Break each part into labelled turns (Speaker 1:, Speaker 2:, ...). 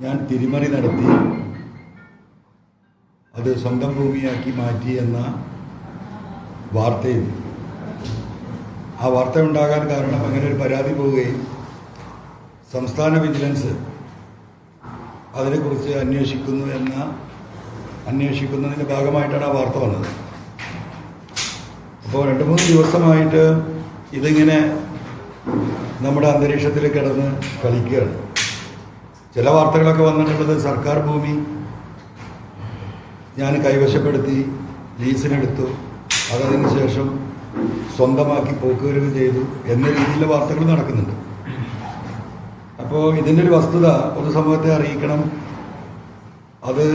Speaker 1: ഞാൻ തിരിമറി നടത്തി അത് സ്വന്തം ഭൂമിയാക്കി മാറ്റി എന്ന വാർത്തയും ആ വാർത്ത ഉണ്ടാകാൻ കാരണം അങ്ങനെ ഒരു പരാതി പോവുകയും സംസ്ഥാന വിജിലൻസ് അതിനെക്കുറിച്ച് അന്വേഷിക്കുന്നു എന്ന അന്വേഷിക്കുന്നതിന്റെ ഭാഗമായിട്ടാണ് ആ വാർത്ത വന്നത്. അപ്പോൾ രണ്ട് മൂന്ന് ദിവസമായിട്ട് ഇതിങ്ങനെ നമ്മുടെ അന്തരീക്ഷത്തിൽ കിടന്ന് കളിക്കുകയാണ്. ചില വാർത്തകളൊക്കെ വന്നിട്ടുള്ളത് സർക്കാർ ഭൂമി ഞാൻ കൈവശപ്പെടുത്തി ലീസിനെടുത്തു അതതിന് ശേഷം സ്വന്തമാക്കി പോക്കുവരവ് ചെയ്തു എന്ന രീതിയിലുള്ള വാർത്തകൾ നടക്കുന്നുണ്ട്. അപ്പോൾ ഇതിന്റെ ഒരു വസ്തുത പൊതുസമൂഹത്തെ അറിയിക്കണം. അത്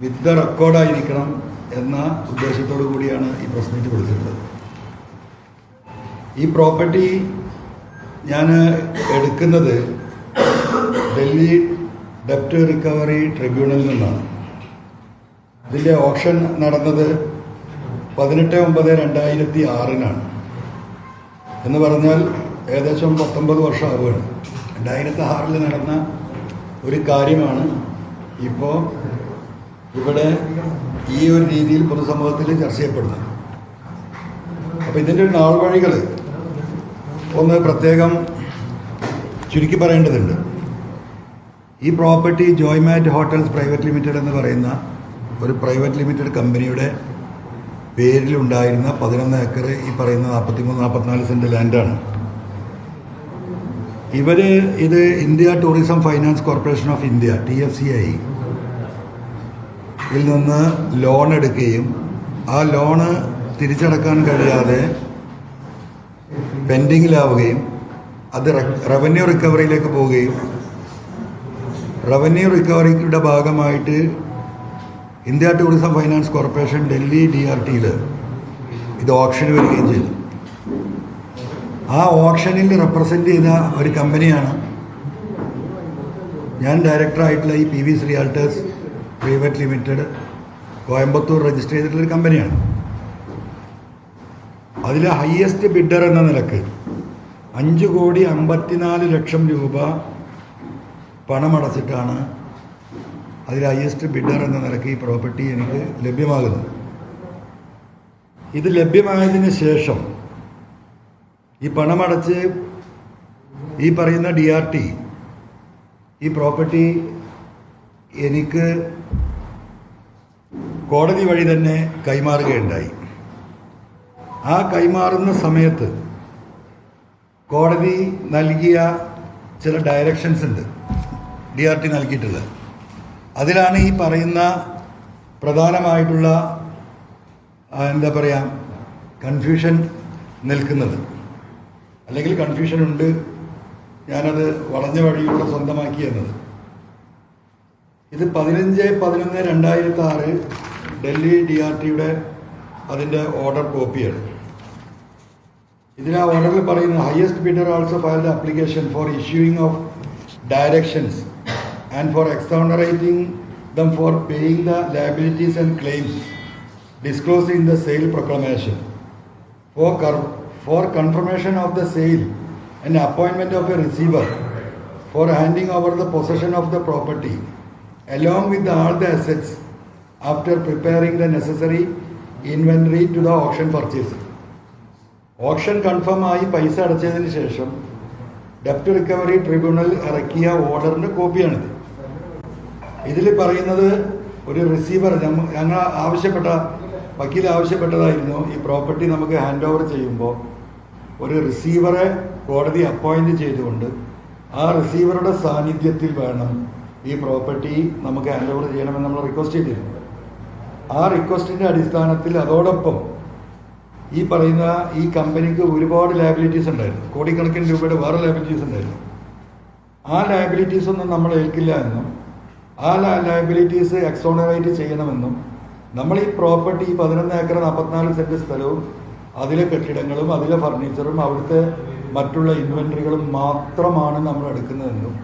Speaker 1: വിത്ത് ദ റെക്കോർഡായിരിക്കണം എന്ന ഉദ്ദേശത്തോടു കൂടിയാണ് ഈ പ്രസ് കൊടുത്തിട്ടുള്ളത് ഈ പ്രോപ്പർട്ടി ഞാൻ എടുക്കുന്നത് ഡൽഹി ഡെപ്റ്റ് റിക്കവറി ട്രിബ്യൂണലിൽ നിന്നാണ്. ഇതിന്റെ ഓപ്ഷൻ നടന്നത് പതിനെട്ട് ഒമ്പത് രണ്ടായിരത്തി ആറിനാണ്. എന്ന് പറഞ്ഞാൽ ഏകദേശം പത്തൊമ്പത് വർഷം ആവുകയാണ് രണ്ടായിരത്തി ആറിൽ നടന്ന ഒരു കാര്യമാണ് ഇപ്പോൾ ഇവിടെ ഈ ഒരു രീതിയിൽ പൊതുസമൂഹത്തിൽ ചർച്ച ചെയ്യപ്പെടുന്നത്. അപ്പോൾ ഇതിന്റെ ഒരു നാൾ വഴികൾ ഒന്ന് പ്രത്യേകം ചുരുക്കി പറയേണ്ടതുണ്ട്. ഈ പ്രോപ്പർട്ടി ജോയ്മാറ്റ് ഹോട്ടൽസ് പ്രൈവറ്റ് ലിമിറ്റഡ് എന്ന് പറയുന്ന ഒരു പ്രൈവറ്റ് ലിമിറ്റഡ് കമ്പനിയുടെ പേരിലുണ്ടായിരുന്ന പതിനൊന്ന് ഏക്കർ ഈ പറയുന്ന നാൽപ്പത്തിമൂന്ന് നാൽപ്പത്തിനാല് സെന്റ് ലാൻഡാണ്. ഇവർ ഇത് India tourism finance corporation of India T F C I ഇൽ നിന്ന് ലോൺ എടുക്കുകയും ആ ലോണ് തിരിച്ചടക്കാൻ കഴിയാതെ പെൻഡിങ്ങിലാവുകയും അത് റവന്യൂ റിക്കവറിയിലേക്ക് പോവുകയും റവന്യൂ റിക്കവറിയുടെ ഭാഗമായിട്ട് India tourism finance corporation Delhi D R ടിയിൽ ഇത് ഓപ്ഷന് വരികയും ചെയ്തു. ആ ഓപ്ഷനിൽ റെപ്രസെന്റ് ചെയ്ത ഒരു കമ്പനിയാണ് ഞാൻ ഡയറക്ടറായിട്ടുള്ള ഈ പി വി ശ്രീയാൾട്ടേഴ്സ് പ്രൈവറ്റ് ലിമിറ്റഡ് കോയമ്പത്തൂർ രജിസ്റ്റർ ചെയ്തിട്ടുള്ളൊരു കമ്പനിയാണ് അതിലെ ഹയസ്റ്റ് ബിഡർ എന്ന നിലയ്ക്ക് അഞ്ച് കോടി അമ്പത്തിനാല് ലക്ഷം രൂപ പണമടച്ചിട്ടാണ് അതിൽ ഹയസ്റ്റ് ബിഡർ എന്ന നിലയ്ക്ക് ഈ പ്രോപ്പർട്ടി എനിക്ക് ലഭ്യമാകുന്നത്. ഇത് ലഭ്യമായതിന് ശേഷം ഈ പണമടച്ച് ഈ പറയുന്ന ഡി ആർ ടി ഈ പ്രോപ്പർട്ടി എനിക്ക് കോടതി വഴി തന്നെ കൈമാറുകയുണ്ടായി. ആ കൈമാറുന്ന സമയത്ത് കോടതി നൽകിയ ചില ഡയറക്ഷൻസ് ഉണ്ട്. ഡി ആർ ടി നൽകിയിട്ടുള്ളത്. അതിലാണ് ഈ പറയുന്ന പ്രധാനമായിട്ടുള്ള എന്താ പറയുക കൺഫ്യൂഷൻ നിൽക്കുന്നത്. അല്ലെങ്കിൽ കൺഫ്യൂഷൻ ഉണ്ട് ഞാനത് വളഞ്ഞ വഴിയിലൂടെ സ്വന്തമാക്കി എന്നത്. ഇത് പതിനഞ്ച് പതിനൊന്ന് രണ്ടായിരത്തി ആറ് ഡൽഹി ഡി ആർ ടിയുടെ അതിന്റെ ഓർഡർ കോപ്പിയാണ് ഇതിനാ ഓർഡറിൽ പറയുന്നത് highest bidder also file the application for issuing of directions and for exonerating them for paying the liabilities and claims disclosed in the sale proclamation. for, for confirmation of the sale and appointment of a receiver for handing over the possession of the property along with all the assets after preparing the necessary inventory to the auction purchaser. Auction confirm ആയി പൈസ അടച്ചതിന് ശേഷം ഡെപ്റ്റ് recovery tribunal ഇറക്കിയ ഓർഡറിന്റെ കോപ്പിയാണിത് ഇതിൽ പറയുന്നത് ഒരു receiver ഞങ്ങൾ ആവശ്യപ്പെട്ട വക്കീൽ ആവശ്യപ്പെട്ടതായിരുന്നു ഈ പ്രോപ്പർട്ടി നമുക്ക് ഹാൻഡ് ഓവർ ചെയ്യുമ്പോൾ ഒരു റിസീവറെ കോടതി അപ്പോയിന്റ് ചെയ്തുകൊണ്ട് ആ റിസീവറുടെ സാന്നിധ്യത്തിൽ വേണം ഈ പ്രോപ്പർട്ടി നമുക്ക് ഹാൻഡ് ഓവർ ചെയ്യണമെന്ന് നമ്മൾ റിക്വസ്റ്റ് ചെയ്തിരുന്നു ആ റിക്വസ്റ്റിന്റെ അടിസ്ഥാനത്തിൽ അതോടൊപ്പം ഈ പറയുന്ന ഈ കമ്പനിക്ക് ഒരുപാട് ലയബിലിറ്റീസ് ഉണ്ടായിരുന്നു. കോടിക്കണക്കിന് രൂപയുടെ വേറെ ലയബിലിറ്റീസ് ഉണ്ടായിരുന്നു. ആ ലയബിലിറ്റീസ് ഒന്നും നമ്മൾ ഏൽക്കില്ല എന്നും ആ ലയബിലിറ്റീസ് എക്സോണറേറ്റ് ചെയ്യണമെന്നും നമ്മൾ ഈ പ്രോപ്പർട്ടി ഈ പതിനൊന്ന് ഏക്കർ നാൽപ്പത്തിനാല് സെന്റ് സ്ഥലവും അതിലെ കെട്ടിടങ്ങളും അതിലെ ഫർണിച്ചറും അവിടുത്തെ മറ്റുള്ള ഇൻവെന്ററികളും മാത്രമാണ് നമ്മൾ എടുക്കുന്നതെന്നും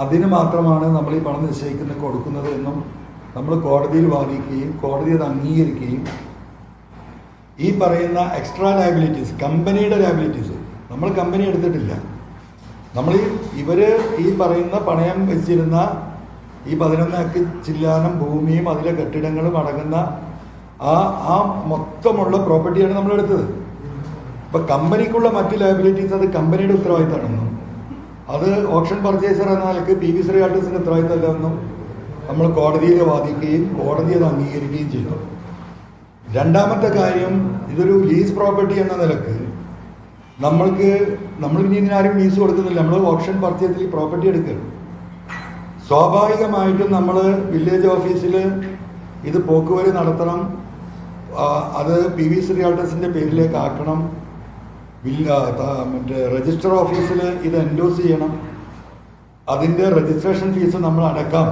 Speaker 1: അതിന് മാത്രമാണ് നമ്മൾ ഈ പണം നിശ്ചയിക്കുന്ന കൊടുക്കുന്നത് എന്നും നമ്മൾ കോടതിയിൽ വാദിക്കുകയും കോടതി അത് അംഗീകരിക്കുകയും ഈ പറയുന്ന എക്സ്ട്രാ ലയബിലിറ്റീസ് കമ്പനിയുടെ ലയബിലിറ്റീസ് നമ്മൾ കമ്പനി എടുത്തിട്ടില്ല. നമ്മൾ ഈ ഇവർ ഈ പറയുന്ന പണയം വെച്ചിരുന്ന ഈ പതിനൊന്നക്ക് ചില്ലാനം ഭൂമിയും അതിലെ കെട്ടിടങ്ങളും അടങ്ങുന്ന ആ ആ മൊത്തമുള്ള പ്രോപ്പർട്ടിയാണ് നമ്മൾ എടുത്തത് ഇപ്പൊ കമ്പനിക്കുള്ള മറ്റ് ലയബിലിറ്റീസ് അത് കമ്പനിയുടെ ഉത്തരവാദിത്തമാണെന്നും അത് ഓപ്ഷൻ പർച്ചേസർ എന്ന നിലയ്ക്ക് പി വി ശ്രീകാട്ടസിന്റെ ഉത്തരവാദിത്തമല്ലെന്നും നമ്മൾ കോടതിയിൽ വാദിക്കുകയും കോടതി അത് അംഗീകരിക്കുകയും ചെയ്തു. രണ്ടാമത്തെ കാര്യം ഇതൊരു ലീസ് പ്രോപ്പർട്ടി എന്ന നിലയ്ക്ക് നമ്മൾക്ക് നമ്മൾ ഇനി ഇതിനാരും ലീസ് കൊടുക്കുന്നില്ല. നമ്മൾ ഓപ്ഷൻ പർച്ചേസിൽ പ്രോപ്പർട്ടി എടുക്കുകയാണ് സ്വാഭാവികമായിട്ടും നമ്മൾ വില്ലേജ് ഓഫീസിൽ ഇത് പോക്കുവരി നടത്തണം. അത് പി വി ശ്രീയാൾട്ടസിന്റെ പേരിലേക്ക് ആക്കണം. വില്ല മറ്റേ രജിസ്റ്റർ ഓഫീസിൽ ഇത് എൻഡോസ് ചെയ്യണം. അതിന്റെ രജിസ്ട്രേഷൻ ഫീസ് നമ്മൾ അടക്കാം.